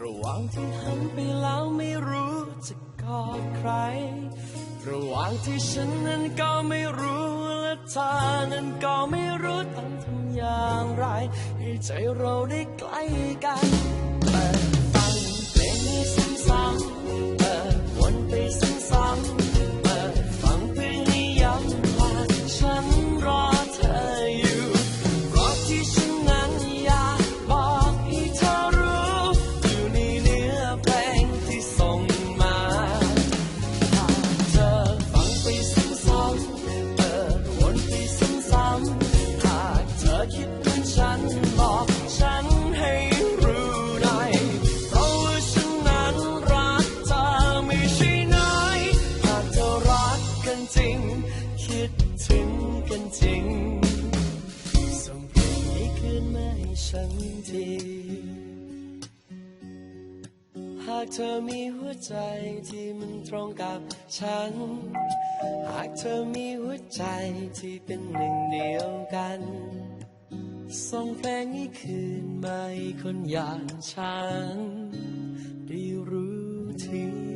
ระหว่างที่หันไปแล้วไม่รู้จะกอดใคร ระหว่างที่ฉันนั้นก็ไม่รู้และเธอนั้นก็ไม่รู้ต้องทำอย่างไร ให้ใจเราได้ใกล้กันากเธอมีหัวใจที่มันตรงกับฉัน หากเธอมีหัวใจที่เป็นหนึ่งเดียวกัน ส่งเพลงนี้คืนมาคนอย่างฉัน ได้รู้ที